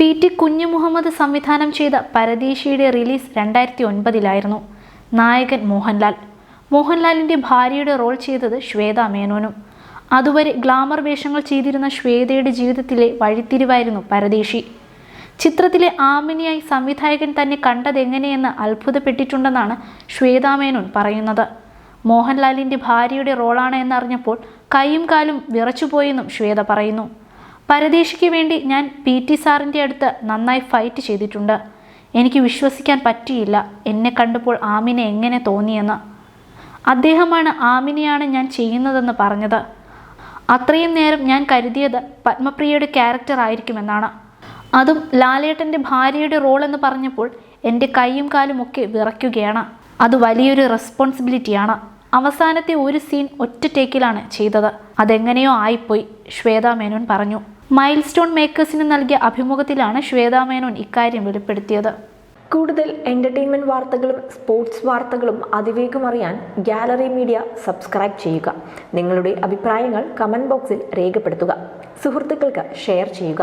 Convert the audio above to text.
P T കുഞ്ഞു മുഹമ്മദ് സംവിധാനം ചെയ്ത പരദേശിയുടെ റിലീസ് രണ്ടായിരത്തി ഒൻപതിലായിരുന്നു നായകൻ മോഹൻലാൽ. മോഹൻലാലിന്റെ ഭാര്യയുടെ റോൾ ചെയ്തത് ശ്വേത മേനോനും. അതുവരെ ഗ്ലാമർ വേഷങ്ങൾ ചെയ്തിരുന്ന ശ്വേതയുടെ ജീവിതത്തിലെ വഴിത്തിരിവായിരുന്നു പരദേശി. ചിത്രത്തിലെ ആമിനിയായി സംവിധായകൻ തന്നെ കണ്ടതെങ്ങനെയെന്ന് അത്ഭുതപ്പെട്ടിട്ടുണ്ടെന്നാണ് ശ്വേതാമേനോൻ പറയുന്നത്. മോഹൻലാലിന്റെ ഭാര്യയുടെ റോളാണ് എന്നറിഞ്ഞപ്പോൾ കൈയും കാലും വിറച്ചുപോയെന്നും ശ്വേത പറയുന്നു. പരദേശിക്ക് വേണ്ടി ഞാൻ പി ടി സാറിന്റെ അടുത്ത് നന്നായി ഫൈറ്റ് ചെയ്തിട്ടുണ്ട്. എനിക്ക് വിശ്വസിക്കാൻ പറ്റിയില്ല. എന്നെ കണ്ടപ്പോൾ ആമിനെ എങ്ങനെ തോന്നിയെന്ന്. അദ്ദേഹമാണ് ആമിനെയാണ് ഞാൻ ചെയ്യുന്നതെന്ന് പറഞ്ഞത്. അത്രയും നേരം ഞാൻ കരുതിയത് പത്മപ്രിയയുടെ ക്യാരക്ടർ ആയിരിക്കുമെന്നാണ്. അതും ലാലേട്ടന്റെ ഭാര്യയുടെ റോൾ എന്ന് പറഞ്ഞപ്പോൾ എന്റെ കൈയും കാലും ഒക്കെ വിറയ്ക്കുകയാണ്. അത് വലിയൊരു റെസ്പോൺസിബിലിറ്റിയാണ് അവസാനത്തെ ഒരു സീൻ ഒറ്റ ടേക്കിലാണ് ചെയ്തത്. അതെങ്ങനെയോ ആയിപ്പോയി ശ്വേതാ മേനോൻ പറഞ്ഞു. മൈൽ സ്റ്റോൺ മേക്കേഴ്സിന് നൽകിയ അഭിമുഖത്തിലാണ് ശ്വേതാ മേനോൻ ഇക്കാര്യം വെളിപ്പെടുത്തിയത്. കൂടുതൽ എന്റർടൈൻമെന്റ് വാർത്തകളും സ്പോർട്സ് വാർത്തകളും അതിവേഗം അറിയാൻ ഗാലറി മീഡിയ സബ്സ്ക്രൈബ് ചെയ്യുക. നിങ്ങളുടെ അഭിപ്രായങ്ങൾ കമന്റ് ബോക്സിൽ രേഖപ്പെടുത്തുക. സുഹൃത്തുക്കൾക്ക് ഷെയർ ചെയ്യുക.